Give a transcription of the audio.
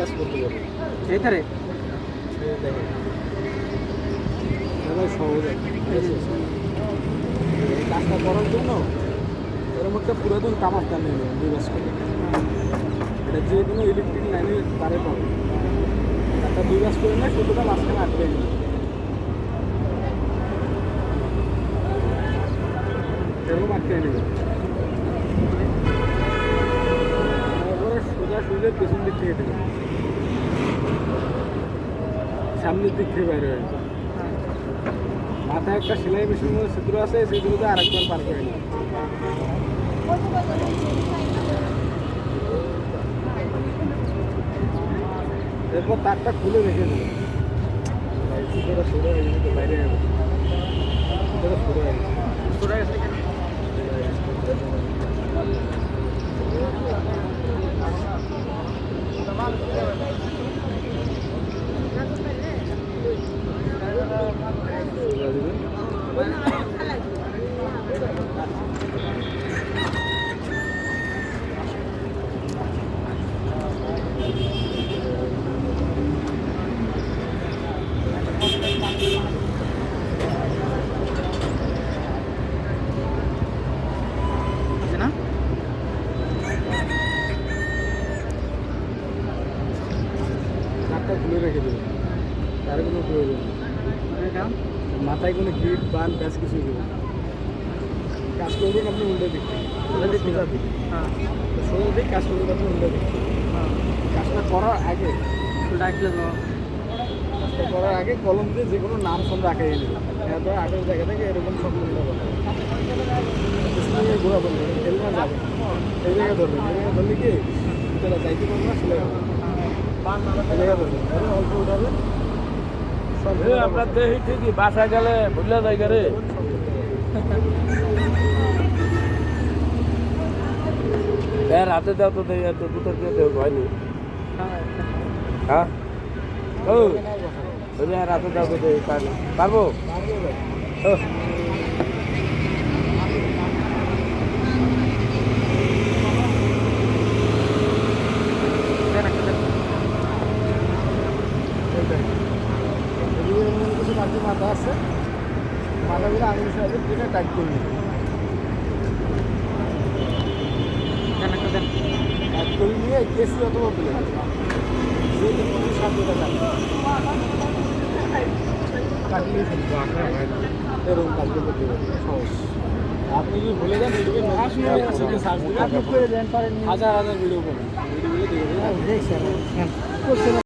কাজ করতে পারবে। এইটারে সহজ। কাজটা করার জন্য এর মধ্যে পুরাতন তামার তার নেবে মাস করে। এটা যে কোনো ইলেকট্রিক লাইনে তারে পাবে। একটা দুই মাস করে নেয় সুতোটা মাঝখানে আটকে এরকম আটকে নেবে সোজা সুজে পেছন দিক থেকে দেবে সামনের দিক থেকে বাইরে হয়ে যাবে মাথায় একটা সেলাই মেশিন মধ্যে ছিদ্র আছে সেই ছিদ্রতে আরেকবার পার করে নেবে এরপর তারটা খুলে রেখে তো বাইরে হয়ে গেছে ছিদ্রটা সরে হয়ে গেছে সরে গেছে কেন? সরে দিবেন আছে না তারটা খুলে রেখে দেবে তার কোনো প্রয়োজন মাথায় কোনো গিট বান প্যাচ কিছু দেবে কাজ করবেন আপনি উল্টে দিক? সোজা দিক সোজা দিক কাজ করবেন আপনি উল্টে দিক হ্যাঁ। কাজটা করার আগে আসলে কাজটা করার আগে কলম দিয়ে যে কোনো নাম সব রাখাই নেবে এরপর আগের জায়গা থেকে এরকম সব পিছনে ঘোরা বলবে খেলে না যাবে। এই জায়গায় ধরবেন। এই জায়গায় ধরলে কি? যাইতে পারবে না সেলাই হবে আপনার দেহি ঠিকই বাসা গেলে ভুলে যায় রে। এর হাতে দাও তো দেই তো দুটো দিয়ে দেও হয়নি হ্যাঁ? ও হাতে দাও তো দেই পারব? পারব ও। দেন একটা দেন। এদিকে কাজে মাথা আছে। মাথাগুলো আঙুলের সাহায্যে টেনে টাইট করে দেন টাইট করে নিয়ে কেসি অথবা যে কাটবে কাটিয়ে এরকম কাজ করতে সহজ। আপনি যদি ভুলে যান ইউটিউবে সার্চ দিলে হাজার হাজার ভিডিও পাবেন ভিডিওগুলো দেখে